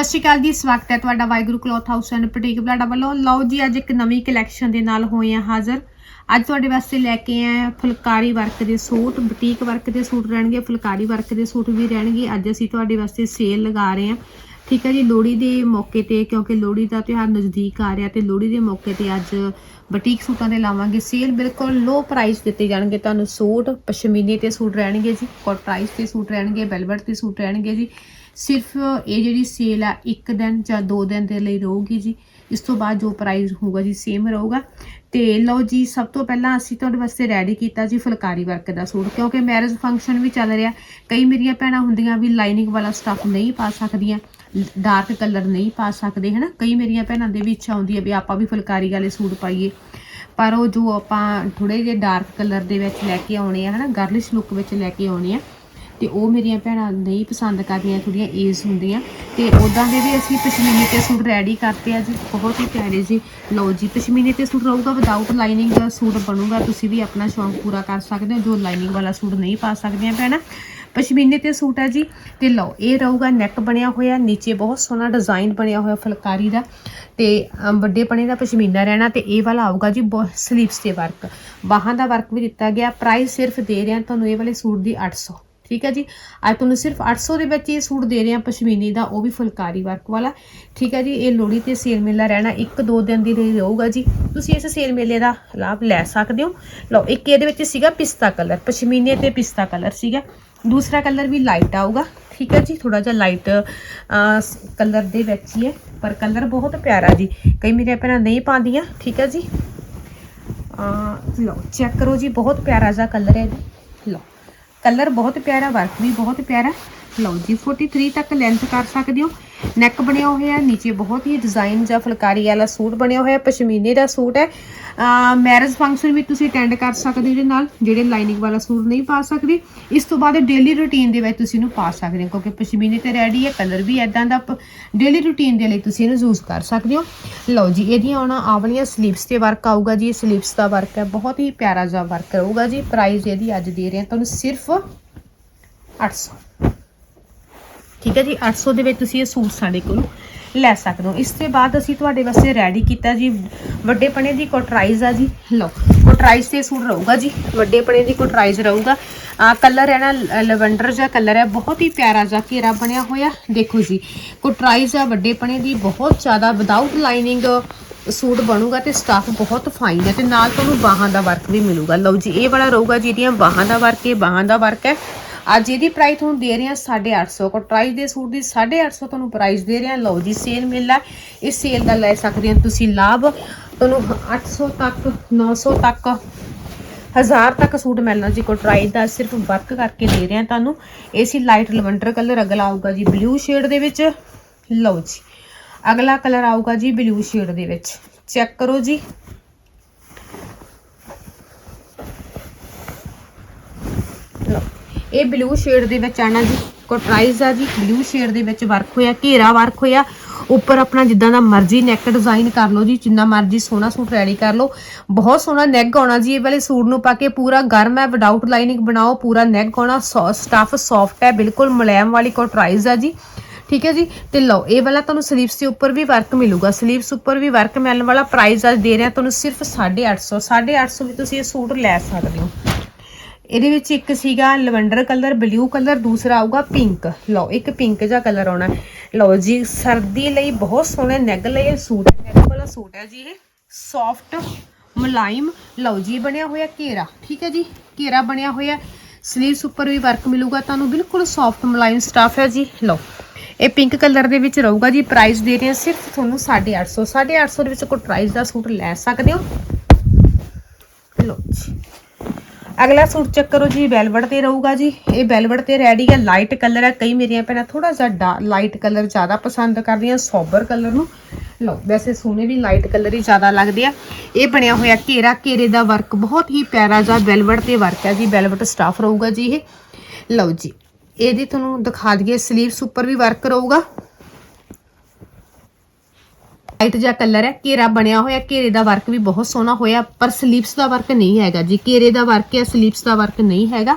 ਸਤਿ ਸ਼੍ਰੀ ਅਕਾਲ ਜੀ, ਸਵਾਗਤ ਹੈ ਤੁਹਾਡਾ Waheguru cloth house and boutique Balada ਵੱਲੋਂ। ਲਓ ਜੀ, ਅੱਜ ਇੱਕ ਨਵੀਂ ਕਲੈਕਸ਼ਨ ਦੇ ਨਾਲ ਹੋਏ ਆ ਹਾਜ਼ਰ। ਅੱਜ ਤੁਹਾਡੇ ਵਾਸਤੇ ਲੈ ਕੇ ਆਏ ਆ ਫੁਲਕਾਰੀ ਵਰਕ ਦੇ ਸੂਟ, ਬੁਟੀਕ ਵਰਕ ਦੇ ਸੂਟ ਰਹਿਣਗੇ, ਫੁਲਕਾਰੀ ਵਰਕ ਦੇ ਸੂਟ ਵੀ ਰਹਿਣਗੇ। ਅੱਜ ਅਸੀਂ ਤੁਹਾਡੇ ਵਾਸਤੇ ਸੇਲ ਲਗਾ ਰਹੇ ਹਾਂ। ਠੀਕ ਹੈ ਜੀ, ਲੋਹੜੀ ਦੇ ਮੌਕੇ ਤੇ, ਕਿਉਂਕਿ ਲੋਹੜੀ ਦਾ ਤਿਉਹਾਰ ਨਜ਼ਦੀਕ ਆ ਰਿਹਾ ਤੇ ਲੋਹੜੀ ਦੇ ਮੌਕੇ ਤੇ ਅੱਜ ਬੁਟੀਕ ਸੂਟਾਂ ਦੇ ਲਾਵਾਂਗੇ ਸੇਲ ਬਿਲਕੁਲ ਲੋ ਪ੍ਰਾਈਸ ਦਿੱਤੇ ਜਾਣਗੇ ਤੁਹਾਨੂੰ ਸੂਟ, ਪਸ਼ਮੀਨੇ ਤੇ ਸੂਟ ਰਹਿਣਗੇ ਜੀ ਕੋਟ ਪ੍ਰਾਈਸ ਤੇ ਸੂਟ ਰਹਿਣਗੇ ਵੈਲਵਟ ਤੇ ਸੂਟ ਰਹਿਣਗੇ ਜੀ। ਸਿਰਫ ਇਹ ਜਿਹੜੀ ਸੇਲ ਆ, ਇੱਕ ਦਿਨ ਜਾਂ ਦੋ ਦਿਨ ਦੇ ਲਈ ਰਹੂਗੀ ਜੀ। ਇਸ ਤੋਂ ਬਾਅਦ ਜੋ ਪ੍ਰਾਈਸ ਹੋਊਗਾ ਜੀ ਸੇਮ ਰਹੂਗਾ। ਤੇ ਲਓ ਜੀ, ਸਭ ਤੋਂ ਪਹਿਲਾਂ ਅਸੀਂ ਤੁਹਾਡੇ ਵਾਸਤੇ ਰੈਡੀ ਕੀਤਾ ਜੀ ਫੁਲਕਾਰੀ ਵਰਕ ਦਾ ਸੂਟ, ਕਿਉਂਕਿ ਮੈਰਿਜ ਫੰਕਸ਼ਨ ਵੀ ਚੱਲ ਰਿਹਾ। ਕਈ ਮੇਰੀਆਂ ਭੈਣਾਂ ਹੁੰਦੀਆਂ ਵੀ ਲਾਈਨਿੰਗ ਵਾਲਾ ਸਟੱਫ ਨਹੀਂ ਪਾ ਸਕਦੀਆਂ ਡਾਰਕ ਕਲਰ ਨਹੀਂ ਪਾ ਸਕਦੇ, ਹਨਾ? ਕਈ ਮੇਰੀਆਂ ਭੈਣਾਂ ਦੇ ਵੀ ਇੱਛਾ ਹੁੰਦੀ ਹੈ ਵੀ ਆਪਾਂ ਵੀ ਫੁਲਕਾਰੀ ਵਾਲੇ ਸੂਟ ਪਾਈਏ। ਪਰ ਉਹ ਜੋ ਆਪਾਂ ਥੋੜੇ ਜਿਹੇ ਡਾਰਕ ਕਲਰ ਦੇ ਵਿੱਚ ਲੈ ਕੇ ਆਉਣੇ ਆ, ਹਨਾ? ਗਰਲਿਸ਼ ਲੁੱਕ ਵਿੱਚ ਲੈ ਕੇ ਆਉਣੇ ਆ ਤੇ ਉਹ ਮੇਰੀਆਂ ਭੈਣਾਂ ਨਹੀਂ ਪਸੰਦ ਕਰਦੀਆਂ ਥੋੜੀਆਂ ਏਜ ਹੁੰਦੀਆਂ। ਤੇ ਉਦਾਂ ਦੇ ਵੀ ਅਸੀਂ ਪਸ਼ਮੀਨੇ ਤੇ ਸੂਟ ਰੈਡੀ ਕਰਤੇ ਆ ਜੀ। ਬਹੁਤ ਹੀ ਪਿਆਰੇ ਜੀ। ਲਓ ਜੀ ਪਸ਼ਮੀਨੇ ਤੇ ਸੂਟ ਰਹੂਗਾ ਵਿਦਆਊਟ ਲਾਈਨਿੰਗ ਦਾ ਸੂਟ ਬਣੂਗਾ। ਤੁਸੀਂ ਵੀ ਆਪਣਾ ਸ਼ੌਂਕ ਪੂਰਾ ਕਰ ਸਕਦੇ ਹੋ ਜੋ ਲਾਈਨਿੰਗ ਵਾਲਾ ਸੂਟ ਨਹੀਂ ਪਾ ਸਕਦੀਆਂ ਭੈਣਾਂ। ਪਸ਼ਮੀਨੇ ਤੇ ਸੂਟ ਹੈ ਜੀ। ਤੇ ਲਓ ਇਹ ਰਹੂਗਾ ਨੈਕ ਬਣਿਆ ਹੋਇਆ ਨੀਚੇ ਬਹੁਤ ਸੋਹਣਾ ਡਿਜ਼ਾਈਨ ਬਣਿਆ ਹੋਇਆ ਫੁਲਕਾਰੀ ਦਾ। ਤੇ ਅਮ, ਵੱਡੇ ਪਣੇ ਦਾ ਪਸ਼ਮੀਨਾ ਰਹਿਣਾ ਤੇ ਇਹ ਵਾਲਾ ਆਊਗਾ ਜੀ ਸਲੀਵਸ ਤੇ ਵਰਕ ਬਾਹਾਂ ਦਾ ਵਰਕ ਵੀ ਦਿੱਤਾ ਗਿਆ। ਪ੍ਰਾਈਸ ਸਿਰਫ ਦੇ ਰਹੇ ਹਾਂ ਤੁਹਾਨੂੰ ਇਹ ਵਾਲੇ ਸੂਟ ਦੀ 800 ਠੀਕ ਹੈ ਜੀ। ਅੱਜ ਤੁਹਾਨੂੰ ਸਿਰਫ 800 ਦੇ ਵਿੱਚ ਇਹ ਸੂਟ ਦੇ ਰਹੇ ਹਾਂ ਪਸ਼ਮੀਨੀ ਦਾ, ਉਹ ਵੀ ਫੁਲਕਾਰੀ ਵਰਕ ਵਾਲਾ। ਠੀਕ ਹੈ ਜੀ, ਇਹ ਲੋਹੜੀ ਤੇ ਸੇਲ ਮੇਲਾ ਰਹਿਣਾ ਇੱਕ ਦੋ ਦਿਨ ਦੀ ਲਈ ਰਹੂਗਾ ਜੀ। ਤੁਸੀਂ ਇਸ ਸੇਲ ਮੇਲੇ ਦਾ ਲਾਭ ਲੈ ਸਕਦੇ ਹੋ। ਲਓ, ਇੱਕ ਇਹਦੇ ਵਿੱਚ ਸੀਗਾ ਪਿਸਤਾ ਕਲਰ, ਪਸ਼ਮੀਨੇ ਤੇ ਪਿਸਤਾ ਕਲਰ ਸੀਗਾ। ਦੂਸਰਾ ਕਲਰ ਵੀ ਲਾਈਟ ਆਊਗਾ। ਠੀਕ ਹੈ ਜੀ ਥੋੜਾ ਜਿਹਾ ਲਾਈਟ ਕਲਰ ਦੇ ਵਿੱਚ ਹੀ ਹੈ। ਪਰ ਕਲਰ ਬਹੁਤ ਪਿਆਰਾ ਜੀ। ਕਈ ਮੇਰੇ ਭੈਣਾਂ ਨਹੀਂ ਪਾਉਂਦੀਆਂ। ਠੀਕ ਹੈ ਜੀ। ਆ ਲਓ ਚੈੱਕ ਕਰੋ ਜੀ, ਬਹੁਤ ਪਿਆਰਾ ਜਿਹਾ ਕਲਰ ਹੈ ਜੀ। ਕਲਰ ਬਹੁਤ ਪਿਆਰਾ, ਵਰਕ ਵੀ ਬਹੁਤ ਪਿਆਰਾ। ਲਓ ਜੀ 43 ਤੱਕ ਲੈਂਥ ਕਰ ਸਕਦੇ ਹੋ। ਨੈਕ ਬਣਿਆ ਹੋਇਆ ਹੈ ਨੀਚੇ ਬਹੁਤ ਹੀ ਡਿਜ਼ਾਈਨ ਜਾਂ ਫੁਲਕਾਰੀ ਵਾਲਾ ਸੂਟ ਬਣਿਆ ਹੋਇਆ, ਪਸ਼ਮੀਨੇ ਦਾ ਸੂਟ ਹੈ। ਮੈਰਿਜ ਫੰਕਸ਼ਨ ਵੀ ਤੁਸੀਂ ਅਟੈਂਡ ਕਰ ਸਕਦੇ ਹੋ ਇਹਦੇ ਨਾਲ, ਜਿਹੜੇ ਲਾਈਨਿੰਗ ਵਾਲਾ ਸੂਟ ਨਹੀਂ ਪਾ ਸਕਦੇ। ਇਸ ਤੋਂ ਬਾਅਦ ਡੇਲੀ ਰੁਟੀਨ ਦੇ ਵਿੱਚ ਤੁਸੀਂ ਇਹਨੂੰ ਪਾ ਸਕਦੇ ਹੋ, ਕਿਉਂਕਿ ਪਸ਼ਮੀਨੇ ਤੇ ਰੈਡੀ ਹੈ ਕਲਰ ਵੀ ਐਦਾਂ ਦਾ ਡੇਲੀ ਰੁਟੀਨ ਦੇ ਲਈ ਤੁਸੀਂ ਇਹਨੂੰ ਯੂਜ਼ ਕਰ ਸਕਦੇ ਹੋ। ਲਓ ਜੀ, ਇਹਦੀਆਂ ਆਉਣਾ ਆਵਲੀਆਂ ਸਲੀਵਸ ਤੇ ਵਰਕ ਆਊਗਾ ਜੀ ਸਲੀਵਸ ਦਾ ਵਰਕ ਹੈ, ਬਹੁਤ ਹੀ ਪਿਆਰਾ ਜਿਹਾ ਵਰਕ ਰਹੂਗਾ ਜੀ। ਪ੍ਰਾਈਸ ਇਹਦੀ ਅੱਜ ਦੇ ਰਹੇ ਹਾਂ ਤੁਹਾਨੂੰ ਸਿਰਫ 800 ਠੀਕ ਹੈ ਜੀ 800 ਦੇ ਵਿੱਚ ਤੁਸੀਂ ਇਹ ਸੂਟ ਸਾਡੇ ਕੋਲੋਂ ਲੈ ਸਕਦੇ ਹੋ। ਇਸ ਤੋਂ ਬਾਅਦ ਅਸੀਂ ਤੁਹਾਡੇ ਵਾਸਤੇ ਰੈਡੀ ਕੀਤਾ ਜੀ, ਵੱਡੇ ਪਣੇ ਦੀ ਕੋਟਰਾਈਜ਼ ਆ ਜੀ। ਲਓ ਕੋਟਰਾਈਜ਼ ਤੇ ਸੂਟ ਰਹੂਗਾ ਜੀ, ਵੱਡੇ ਪਣੇ ਦੀ ਕੋਟਰਾਈਜ਼ ਰਹੂਗਾ। ਆ ਕਲਰ ਹੈ ਨਾ ਲਵੈਂਡਰ ਜਿਹਾ ਕਲਰ ਹੈ, ਬਹੁਤ ਹੀ ਪਿਆਰਾ ਜਿਹਾ ਘੇਰਾ ਬਣਿਆ ਹੋਇਆ। ਦੇਖੋ ਜੀ ਕੋਟਰਾਈਜ਼ ਆ ਵੱਡੇ ਪਣੇ ਦੀ ਬਹੁਤ ਜ਼ਿਆਦਾ ਵਿਦਆਊਟ ਲਾਈਨਿੰਗ ਸੂਟ ਬਣੂਗਾ ਤੇ ਸਟਾਫ ਬਹੁਤ ਫਾਈਨ ਹੈ ਤੇ ਨਾਲ ਤੁਹਾਨੂੰ ਬਾਹਾਂ ਦਾ ਵਰਕ ਵੀ ਮਿਲੂਗਾ। ਲਓ ਜੀ, ਇਹ ਵਾਲਾ ਰਹੂਗਾ ਇਹਦੀਆਂ ਬਾਹਾਂ ਦਾ ਵਰਕ ਇਹ ਬਾਹਾਂ ਦਾ ਵਰਕ ਹੈ। ਅੱਜ ਇਹਦੀ ਪ੍ਰਾਈਸ ਤੁਹਾਨੂੰ ਦੇ ਰਹੇ ਹਾਂ 850 ਕੋ ਪ੍ਰਾਈਸ ਦੇ ਸੂਟ ਦੀ 850 ਤੁਹਾਨੂੰ ਪ੍ਰਾਈਸ ਦੇ ਰਹੇ ਹਾਂ। ਲਓ ਜੀ ਸੇਲ ਮਿਲਦਾ ਇਸ ਸੇਲ ਦਾ ਲੈ ਸਕਦੇ ਹੋ ਤੁਸੀਂ ਲਾਭ। ਤੁਹਾਨੂੰ 800 ਤੱਕ 900 ਤੱਕ, ਹਜ਼ਾਰ ਤੱਕ ਸੂਟ ਮਿਲਣਾ ਜੀ ਕੋ ਦਾ ਸਿਰਫ ਵਰਕ ਕਰਕੇ ਦੇ ਰਹੇ ਹਾਂ ਤੁਹਾਨੂੰ। ਇਹ ਸੀ ਲਾਈਟ ਲਵੰਡਰ ਕਲਰ ਅਗਲਾ ਆਊਗਾ ਜੀ ਬਲੂ ਸ਼ੇਡ ਦੇ ਵਿੱਚ। ਲਓ ਜੀ, ਅਗਲਾ ਕਲਰ ਆਊਗਾ ਜੀ ਬਲੂ ਸ਼ੇਡ ਦੇ ਵਿੱਚ। ਚੈੱਕ ਕਰੋ ਜੀ। ਇਹ ਬਲੂ ਸ਼ੇਡ ਦੇ ਵਿੱਚ ਆਣਾ ਜੀ ਕੋਟਰਾਈਜ਼ ਆ ਜੀ ਬਲੂ ਸ਼ੇਡ ਦੇ ਵਿੱਚ ਵਰਕ ਹੋਇਆ, ਘੇਰਾ ਵਰਕ ਹੋਇਆ। ਉੱਪਰ ਆਪਣਾ ਜਿੱਦਾਂ ਦਾ ਮਰਜ਼ੀ ਨੈਕ ਡਿਜ਼ਾਈਨ ਕਰ ਲਓ ਜੀ, ਜਿੰਨਾ ਮਰਜ਼ੀ ਸੋਹਣਾ ਸੂਟ ਰੈਡੀ ਕਰ ਲਓ। ਬਹੁਤ ਸੋਹਣਾ ਨੈਕ ਆਉਣਾ ਜੀ, ਇਹ ਵਾਲੇ ਸੂਟ ਨੂੰ ਪਾ ਕੇ ਪੂਰਾ ਗਰਮ ਹੈ ਵਿਦਆਊਟ ਲਾਈਨਿੰਗ ਬਣਾਓ, ਪੂਰਾ ਨੈਕ ਆਉਣਾ ਸਟਫ ਸੌਫਟ ਹੈ, ਬਿਲਕੁਲ ਮੁਲਾਇਮ ਵਾਲੀ ਕੋਟਰਾਈਜ਼ ਆ ਜੀ। ਠੀਕ ਹੈ ਜੀ? ਤੇ ਲਓ, ਇਹ ਵਾਲਾ ਤੁਹਾਨੂੰ ਸਲੀਵਸ ਦੇ ਉੱਪਰ ਵੀ ਵਰਕ ਮਿਲੂਗਾ। ਸਲੀਵਸ ਉੱਪਰ ਵੀ ਵਰਕ ਮਿਲਣ ਵਾਲਾ ਪ੍ਰਾਈਸ ਅੱਜ ਦੇ ਰਿਹਾ ਤੁਹਾਨੂੰ ਸਿਰਫ 850 850 ਵੀ ਤੁਸੀਂ ਇਹ ਸੂਟ ਲੈ ਸਕਦੇ ਹੋ। ਇਹਦੇ ਵਿੱਚ ਇੱਕ ਸੀਗਾ ਲਵੈਂਡਰ ਕਲਰ, ਬਲੂ ਕਲਰ, ਦੂਸਰਾ ਆਊਗਾ ਪਿੰਕ। ਲਓ, ਇੱਕ ਪਿੰਕ ਜਿਹਾ ਕਲਰ ਆਉਣਾ। ਲਓ ਜੀ, ਸਰਦੀ ਲਈ ਬਹੁਤ ਸੋਹਣੇ ਨੈਗ ਲਈ ਸੂਟ ਹੈ ਨੈਗ ਵਾਲਾ ਸੂਟ ਹੈ ਜੀ ਇਹ। ਸੌਫਟ ਮੁਲਾਇਮ, ਲਓ ਜੀ, ਬਣਿਆ ਹੋਇਆ ਘੇਰਾ। ਠੀਕ ਹੈ ਜੀ, ਘੇਰਾ ਬਣਿਆ ਹੋਇਆ। ਸਲੀਵਸ ਉੱਪਰ ਵੀ ਵਰਕ ਮਿਲੂਗਾ ਤੁਹਾਨੂੰ, ਬਿਲਕੁਲ ਸੌਫਟ ਮੁਲਾਇਮ ਸਟਾਫ ਹੈ ਜੀ। ਲਓ, ਇਹ ਪਿੰਕ ਕਲਰ ਦੇ ਵਿੱਚ ਰਹੂਗਾ ਜੀ। ਪ੍ਰਾਈਸ ਦੇ ਰਹੇ ਹਾਂ ਸਿਰਫ ਤੁਹਾਨੂੰ 850 850 ਦੇ ਵਿੱਚ ਕੋਈ ਪ੍ਰਾਈਸ ਦਾ ਸੂਟ ਲੈ ਸਕਦੇ ਹੋ। ਲਓ ਜੀ। ਅਗਲਾ ਸੂਟ ਚੈੱਕ ਕਰੋ ਜੀ ਵੈਲਵਟ ਤੇ ਰਹੂਗਾ ਜੀ। ਇਹ ਵੈਲਵਟ ਤੇ ਰੈਡੀ ਹੈ ਲਾਈਟ ਕਲਰ ਹੈ ਕਈ ਮੇਰੀਆਂ ਭੈਣਾਂ ਥੋੜਾ ਜਿਹਾ ਲਾਈਟ ਕਲਰ ਜ਼ਿਆਦਾ ਪਸੰਦ ਕਰਦੀਆਂ ਸੋਬਰ ਕਲਰ ਨੂੰ। ਲਓ, ਵੈਸੇ ਸੋਹਣੇ ਵੀ ਲਾਈਟ ਕਲਰ ਹੀ ਜ਼ਿਆਦਾ ਲੱਗਦੇ ਆ। ਇਹ ਬਣਿਆ ਹੋਇਆ ਘੇਰਾ। ਘੇਰੇ ਦਾ ਵਰਕ ਬਹੁਤ ਹੀ ਪਿਆਰਾ ਜਿਹਾ ਵੈਲਵਟ ਤੇ ਵਰਕ ਹੈ ਜੀ। ਵੈਲਵਟ ਸਟਾਫ ਰਹੂਗਾ ਜੀ ਇਹ। ਲਓ ਜੀ, ਇਹਦੀ ਤੁਹਾਨੂੰ ਦਿਖਾ ਦਈਏ ਸਲੀਵਸ ਉੱਪਰ ਵੀ ਵਰਕ ਰਹੂਗਾ। ਲਾਈਟ ਜਿਹਾ ਕਲਰ ਹੈ, ਘੇਰਾ ਬਣਿਆ ਹੋਇਆ, ਘੇਰੇ ਦਾ ਵਰਕ ਵੀ ਬਹੁਤ ਸੋਹਣਾ ਹੋਇਆ, ਪਰ ਸਲੀਪਸ ਦਾ ਵਰਕ ਨਹੀਂ ਹੈਗਾ ਜੀ ਘੇਰੇ ਦਾ ਵਰਕ ਹੈ ਸਲੀਪਸ ਦਾ ਵਰਕ ਨਹੀਂ ਹੈਗਾ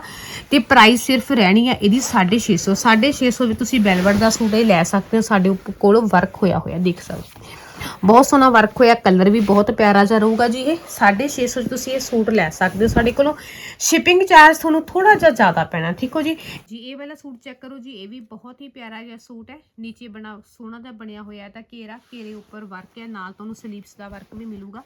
ਤੇ ਪ੍ਰਾਈਸ ਸਿਰਫ ਰਹਿਣੀ ਹੈ ਇਹਦੀ 650 650 ਵਿੱਚ ਤੁਸੀਂ ਵੈਲਵਟ ਦਾ ਸੂਟ ਇਹ ਲੈ ਸਕਦੇ ਹੋ, ਸਾਡੇ ਉੱਪ- ਕੋਲ ਵਰਕ ਹੋਇਆ ਹੋਇਆ, ਦੇਖ ਸਕਦੇ ਹੋ। ਬਹੁਤ ਸੋਹਣਾ ਵਰਕ ਹੋਇਆ ਕਲਰ ਵੀ ਬਹੁਤ ਪਿਆਰਾ ਜਿਹਾ ਰਹੂਗਾ ਜੀ ਇਹ। 650 ਚ ਤੁਸੀਂ ਇਹ ਸੂਟ ਲੈ ਸਕਦੇ ਹੋ ਸਾਡੇ ਕੋਲੋਂ। ਸ਼ਿਪਿੰਗ ਚਾਰਜ ਤੁਹਾਨੂੰ ਥੋੜਾ ਜਿਹਾ ਜ਼ਿਆਦਾ ਪੈਣਾ, ਠੀਕ ਹੋ ਜੀ? ਜੀ, ਇਹ ਵਾਲਾ ਸੂਟ ਚੈੱਕ ਕਰੋ ਜੀ, ਇਹ ਵੀ ਬਹੁਤ ਹੀ ਪਿਆਰਾ ਜਿਹਾ ਸੂਟ ਹੈ। ਨੀਚੇ ਬਣਾ, ਸੋਹਣਾ ਜਿਹਾ ਬਣਿਆ ਹੋਇਆ ਤਾਂ ਘੇਰਾ, ਘੇਰੇ ਉੱਪਰ ਵਰਕ ਹੈ। ਨਾਲ ਤੁਹਾਨੂੰ ਸਲੀਵਸ ਦਾ ਵਰਕ ਵੀ ਮਿਲੂਗਾ।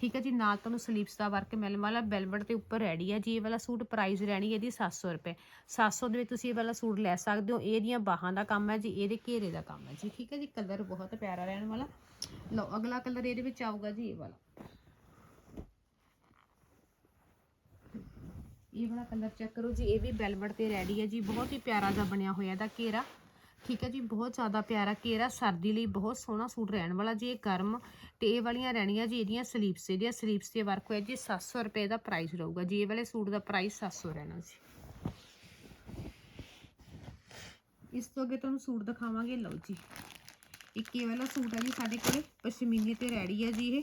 ਠੀਕ ਹੈ ਜੀ, ਨਾਲ ਤੁਹਾਨੂੰ ਸਲੀਵਸ ਦਾ ਵਰਕ ਮਿਲਣ ਵਾਲਾ ਵੈਲਵਟ ਦੇ ਉੱਪਰ ਰੈਡੀ ਹੈ। ਜੀ, ਇਹ ਵਾਲਾ ਸੂਟ ਪ੍ਰਾਈਸ ਰਹਿਣੀ ਹੈ ਇਹਦੀ 700 ਰੁਪਏ। 700 ਦੇ ਵਿੱਚ ਤੁਸੀਂ ਇਹ ਵਾਲਾ ਸੂਟ ਲੈ ਸਕਦੇ ਹੋ। ਇਹਦੀਆਂ ਬਾਹਾਂ ਦਾ ਕੰਮ ਹੈ ਜੀ, ਇਹਦੇ ਘੇਰੇ ਦਾ ਕੰਮ ਹੈ ਜੀ। ਠੀਕ ਹੈ ਜੀ ਕਲਰ ਬਹੁਤ ਪਿਆਰਾ ਰਹਿਣ ਵਾਲਾ। ਲਓ, ਅਗਲਾ ਕਲਰ ਇਹਦੇ ਵਿੱਚ ਆਊਗਾ ਜੀ ਇਹ ਵਾਲਾ। ਇਹ ਵਾਲਾ ਕਲਰ ਚੈੱਕ ਕਰੋ ਜੀ, ਇਹ ਵੀ ਵੈਲਵਟ ਤੇ ਰੈਡੀ ਹੈ ਜੀ, ਬਹੁਤ ਹੀ ਪਿਆਰਾ ਜਿਹਾ ਬਣਿਆ ਹੋਇਆ ਇਹਦਾ ਘੇਰਾ। ਠੀਕ ਹੈ ਜੀ, ਬਹੁਤ ਜ਼ਿਆਦਾ ਪਿਆਰਾ ਘੇਰਾ, ਸਰਦੀ ਲਈ ਬਹੁਤ ਸੋਹਣਾ ਸੂਟ ਰਹਿਣ ਵਾਲਾ ਜੀ, ਇਹ ਗਰਮ ਤੇ ਇਹ ਵਾਲੀਆਂ ਰਹਿਣੀਆਂ ਜੀ, ਇਹਦੀਆਂ ਸਲੀਵਸ ਇਹਦੀਆਂ ਸਲੀਵਸ ਤੇ ਵਰਕ ਹੋਇਆ ਜੀ 700 ਰੁਪਏ ਦਾ ਪ੍ਰਾਈਸ ਰਹੂਗਾ ਜੀ, ਇਹ ਵਾਲੇ ਸੂਟ ਦਾ ਪ੍ਰਾਈਸ 700 ਰਹਿਣਾ ਜੀ। ਇਸ ਤੋਂ ਅੱਗੇ ਤੁਹਾਨੂੰ ਸੂਟ ਦਿਖਾਵਾਂਗੇ, ਲਓ ਜੀ। ਇੱਕ ਇਹ ਵਾਲਾ ਸੂਟ ਹੈ ਜੀ ਸਾਡੇ ਕੋਲੇ, ਪਸ਼ਮੀਨੇ ਤੇ ਰੈਡੀ ਹੈ ਜੀ ਇਹ।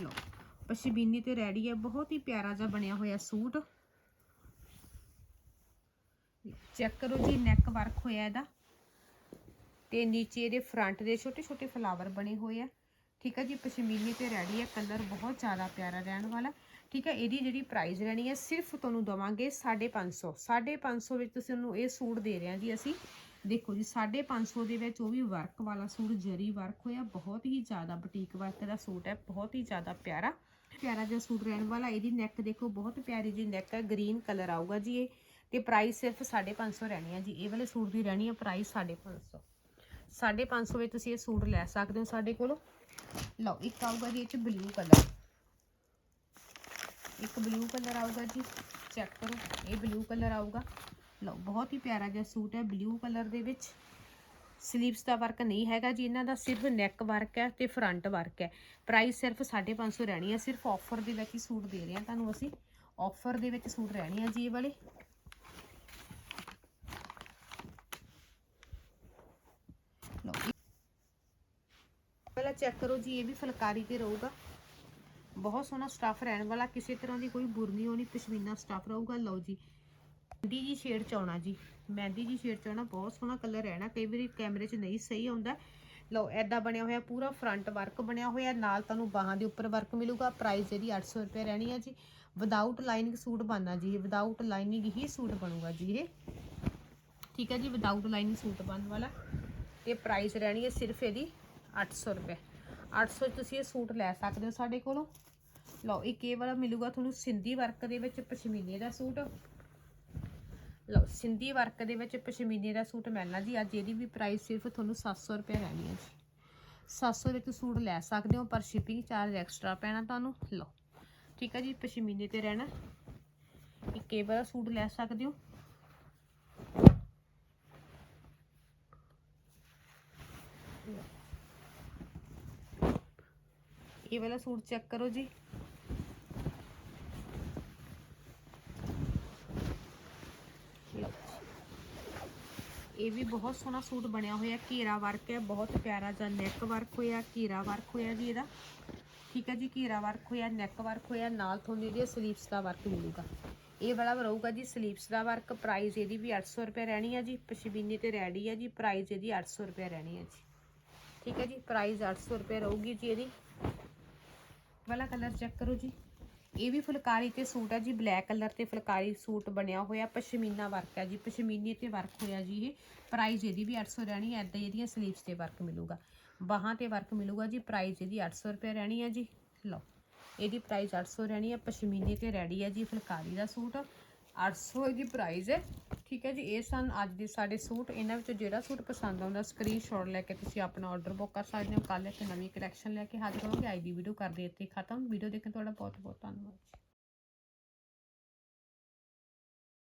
ਲਓ, ਪਸ਼ਮੀਨੇ ਤੇ ਰੈਡੀ ਹੈ ਬਹੁਤ ਹੀ ਪਿਆਰਾ ਜਿਹਾ ਬਣਿਆ ਹੋਇਆ ਸੂਟ। ਚੈੱਕ ਕਰੋ ਜੀ ਨੈਕ ਵਰਕ ਹੋਇਆ ਇਹਦਾ। ਤੇ ਨੀਚੇ ਇਹਦੇ ਫਰੰਟ ਦੇ ਛੋਟੇ ਛੋਟੇ ਫਲਾਵਰ ਬਣੇ ਹੋਏ ਆ। ਠੀਕ ਹੈ ਜੀ, ਪਸ਼ਮੀਨੀ ਤੇ ਰੈਡੀ ਹੈ ਕਲਰ ਬਹੁਤ ਜ਼ਿਆਦਾ ਪਿਆਰਾ ਰਹਿਣ ਵਾਲਾ। ਠੀਕ ਹੈ ਇਹਦੀ ਜਿਹੜੀ ਪ੍ਰਾਈਸ ਰਹਿਣੀ ਹੈ ਸਿਰਫ ਤੁਹਾਨੂੰ ਦਵਾਂਗੇ 550 550 ਵਿੱਚ ਤੁਸੀਂ ਉਹਨੂੰ ਇਹ ਸੂਟ ਦੇ ਰਹੇ ਹਾਂ ਜੀ ਅਸੀਂ। ਦੇਖੋ ਜੀ 550 ਦੇ ਵਿੱਚ ਉਹ ਵੀ ਵਰਕ ਵਾਲਾ ਸੂਟ, ਜਰੀ ਵਰਕ ਹੋਇਆ, ਬਹੁਤ ਹੀ ਜ਼ਿਆਦਾ ਬੁਟੀਕ ਵਰਕ ਦਾ ਸੂਟ ਹੈ, ਬਹੁਤ ਹੀ ਜ਼ਿਆਦਾ ਪਿਆਰਾ। ਪਿਆਰਾ ਜਿਹਾ ਸੂਟ ਰਹਿਣ ਵਾਲਾ, ਇਹਦੀ ਨੈਕ ਦੇਖੋ, ਬਹੁਤ ਪਿਆਰੀ ਜੀ ਨੈਕ ਹੈ ਗ੍ਰੀਨ ਕਲਰ ਆਊਗਾ ਜੀ ਇਹ। ਤੇ ਪ੍ਰਾਈਸ ਸਿਰਫ 550 ਰਹਿਣੀ ਹੈ ਜੀ, ਇਹ ਵਾਲੇ ਸੂਟ ਦੀ ਰਹਿਣੀ ਹੈ ਪ੍ਰਾਈਸ 550 550 ਵਿੱਚ ਤੁਸੀਂ ਇਹ ਸੂਟ ਲੈ ਸਕਦੇ ਹੋ ਸਾਡੇ ਕੋਲੋਂ। ਲਓ, ਇੱਕ ਆਊਗਾ ਜੀ ਇਹ ਚ ਬਲੂ ਕਲਰ ਇੱਕ ਬਲੂ ਕਲਰ ਆਊਗਾ ਜੀ ਚੈੱਕ ਕਰੋ, ਇਹ ਬਲੂ ਕਲਰ ਆਊਗਾ। ਲਓ, ਬਹੁਤ ਹੀ ਪਿਆਰਾ ਜਿਹਾ ਸੂਟ ਹੈ ਬਲੂ ਕਲਰ ਦੇ ਵਿੱਚ। ਸਲੀਵਸ ਦਾ ਵਰਕ ਨਹੀਂ ਹੈਗਾ ਜੀ, ਇਹਨਾਂ ਦਾ ਸਿਰਫ ਨੈਕ ਵਰਕ ਹੈ ਤੇ ਫਰੰਟ ਵਰਕ ਹੈ। ਪ੍ਰਾਈਸ ਸਿਰਫ 550 ਰਹਿਣੀ ਹੈ, ਸਿਰਫ ਆਫਰ ਦੇ ਵਿੱਚ ਹੀ ਸੂਟ ਦੇ ਰਹੇ ਹਾਂ ਤੁਹਾਨੂੰ ਅਸੀਂ। ਆਫਰ ਦੇ ਵਿੱਚ ਸੂਟ ਰਹਿਣੀ ਹੈ ਜੀ ਇਹ ਵਾਲੇ। ਪਹਿਲਾਂ ਚੈੱਕ ਕਰੋ ਜੀ, ਇਹ ਵੀ ਫੁਲਕਾਰੀ ਤੇ ਰਹੂਗਾ। ਬਹੁਤ ਸੋਹਣਾ ਸਟਫ ਰਹਿਣ ਵਾਲਾ, ਕਿਸੇ ਤਰ੍ਹਾਂ ਦੀ ਕੋਈ ਬੁਰਨੀ ਹੋਣੀ, ਪਸ਼ਮੀਨਾ ਸਟਫ ਰਹੂਗਾ। ਲਓ ਜੀ ਮਹਿੰਦੀ ਜੀ ਸ਼ੇਡ ਚ ਆਉਣਾ ਜੀ। ਮਹਿੰਦੀ ਜੀ ਸ਼ੇਡ ਚ ਆਉਣਾ, ਬਹੁਤ ਸੋਹਣਾ ਕਲਰ ਰਹਿਣਾ ਕਈ ਵਾਰੀ ਕੈਮਰੇ 'ਚ ਨਹੀਂ ਸਹੀ ਆਉਂਦਾ। ਲਓ ਐਦਾਂ ਬਣਿਆ ਹੋਇਆ, ਪੂਰਾ ਫਰੰਟ ਵਰਕ ਬਣਿਆ ਹੋਇਆ, ਨਾਲ ਤੁਹਾਨੂੰ ਬਾਹਾਂ ਦੇ ਉੱਪਰ ਵਰਕ ਮਿਲੂਗਾ ਪ੍ਰਾਈਸ ਇਹਦੀ 800 ਰੁਪਏ ਰਹਿਣੀ ਹੈ ਜੀ। ਵਿਦਆਊਟ ਲਾਈਨਿੰਗ ਸੂਟ ਬਣਨਾ ਜੀ, ਇਹ ਵਿਦਆਊਟ ਲਾਈਨਿੰਗ ਹੀ ਸੂਟ ਬਣੂਗਾ ਜੀ ਇਹ। ਠੀਕ ਹੈ ਜੀ ਵਿਦਆਊਟ ਲਾਈਨਿੰਗ ਸੂਟ ਬਣਨ ਵਾਲਾ। ਤੇ ਪ੍ਰਾਈਸ ਰਹਿਣੀ ਹੈ ਸਿਰਫ ਇਹਦੀ 800 ਰੁਪਏ। 800 'ਚ ਤੁਸੀਂ ਇਹ ਸੂਟ ਲੈ ਸਕਦੇ ਹੋ ਸਾਡੇ ਕੋਲੋਂ। ਲਓ, ਇੱਕ ਇਹ ਵਾਲਾ ਮਿਲੂਗਾ ਤੁਹਾਨੂੰ ਸਿੰਧੀ ਵਰਕ ਦੇ ਵਿੱਚ, ਪਸ਼ਮੀਨੇ ਦਾ ਸੂਟ। ਲਓ, ਸਿੰਧੀ ਵਰਕ ਦੇ ਵਿੱਚ ਪਸ਼ਮੀਨੇ ਦਾ ਸੂਟ ਮਿਲਣਾ ਜੀ। ਅੱਜ ਇਹਦੀ ਵੀ ਪ੍ਰਾਈਸ ਸਿਰਫ ਤੁਹਾਨੂੰ 700 ਰੁਪਏ ਰਹਿਣੀ ਹੈ ਜੀ। 700 ਦੇ ਸੂਟ ਲੈ ਸਕਦੇ ਹੋ, ਪਰ ਸ਼ਿਪਿੰਗ ਚਾਰਜ ਐਕਸਟਰਾ ਪੈਣਾ ਤੁਹਾਨੂੰ। ਲਓ, ਠੀਕ ਹੈ ਜੀ, ਪਸ਼ਮੀਨੇ ਤੇ ਰਹਿਣਾ। ਇੱਕ ਇਹ ਵਾਲਾ ਸੂਟ ਲੈ ਸਕਦੇ ਹੋ। ਇਹ ਵਾਲਾ ਸੂਟ ਚੈੱਕ ਕਰੋ ਜੀ ਲਓ ਇਹ ਵੀ ਬਹੁਤ ਸੋਹਣਾ ਸੂਟ ਬਣਿਆ ਹੋਇਆ, ਘੇਰਾ ਵਰਕ ਹੈ, ਬਹੁਤ ਪਿਆਰਾ ਜਿਹਾ ਨੈਕ ਵਰਕ ਹੋਇਆ, ਘੇਰਾ ਵਰਕ ਹੋਇਆ ਜੀ ਇਹਦਾ। ਠੀਕ ਹੈ ਜੀ, ਘੇਰਾ ਵਰਕ ਹੋਇਆ ਨੈਕ ਵਰਕ ਹੋਇਆ, ਨਾਲ ਤੁਹਾਨੂੰ ਇਹਦੇ ਸਲੀਵਸ ਦਾ ਵਰਕ ਮਿਲੂਗਾ। ਇਹ ਵਾਲਾ ਰਹੂਗਾ ਜੀ ਸਲੀਵਸ ਦਾ ਵਰਕ ਪ੍ਰਾਈਸ ਇਹਦੀ ਵੀ 800 ਰੁਪਏ ਰਹਿਣੀ ਹੈ ਜੀ, ਪਸ਼ਮੀਨੇ ਤੇ ਰੈਡੀ ਹੈ ਜੀ ਪ੍ਰਾਈਸ ਇਹਦੀ 800 ਰੁਪਏ ਰਹਿਣੀ ਹੈ ਜੀ। ਠੀਕ ਹੈ ਜੀ ਪ੍ਰਾਈਸ 800 ਰੁਪਏ ਰਹੂਗੀ ਜੀ ਇਹਦੀ। ਵਾਲਾ ਕਲਰ ਚੈੱਕ ਕਰੋ ਜੀ। ਇਹ ਵੀ ਫੁਲਕਾਰੀ ਤੇ ਸੂਟ ਹੈ ਜੀ ਬਲੈਕ ਕਲਰ ਤੇ ਫੁਲਕਾਰੀ ਸੂਟ ਬਣਿਆ ਹੋਇਆ, ਪਸ਼ਮੀਨਾ ਵਰਕ ਹੈ ਜੀ। ਪਸ਼ਮੀਨੇ ਤੇ ਵਰਕ ਹੋਇਆ ਜੀ ਇਹ। ਪ੍ਰਾਈਸ ਇਹਦੀ ਵੀ 800 ਰਹਿਣੀ ਹੈ ਐਦਾਂ ਇਹਦੀਆਂ ਸਲੀਵਸ ਤੇ ਵਰਕ ਮਿਲੂਗਾ। ਬਾਹਾਂ ਤੇ ਵਰਕ ਮਿਲੂਗਾ ਜੀ ਪ੍ਰਾਈਸ ਇਹਦੀ 800 ਰੁਪਏ ਰਹਿਣੀ ਹੈ ਜੀ। ਲਓ, ਇਹਦੀ ਪ੍ਰਾਈਸ 800 ਰਹਿਣੀ ਹੈ ਪਸ਼ਮੀਨੇ ਤੇ ਰੈਡੀ ਹੈ ਜੀ ਫੁਲਕਾਰੀ ਦਾ ਸੂਟ। 800 ਇਹਦੀ ਪ੍ਰਾਈਸ ਹੈ। ਠੀਕ ਹੈ ਜੀ, ਇਹ ਸਨ ਅੱਜ ਦੇ ਸਾਡੇ ਸੂਟ। ਇਹਨਾਂ ਵਿੱਚੋਂ ਜਿਹੜਾ ਸੂਟ ਪਸੰਦ ਆਉਂਦਾ ਸਕਰੀਨਸ਼ਾਟ ਲੈ ਕੇ ਤੁਸੀਂ ਆਪਣਾ ਆਰਡਰ ਬੁੱਕ ਕਰ ਸਕਦੇ ਹੋ। ਕੱਲ੍ਹ ਇੱਕ ਨਵੀਂ ਕਲੈਕਸ਼ਨ ਲੈ ਕੇ ਹਾਜ਼ਰ ਹੋਵਾਂਗੇ। ਅੱਜ ਦੀ ਵੀਡੀਓ ਕਰਦੇ ਇੱਥੇ ਖਤਮ। ਵੀਡੀਓ ਦੇਖਣ ਤੁਹਾਡਾ ਬਹੁਤ ਬਹੁਤ ਧੰਨਵਾਦ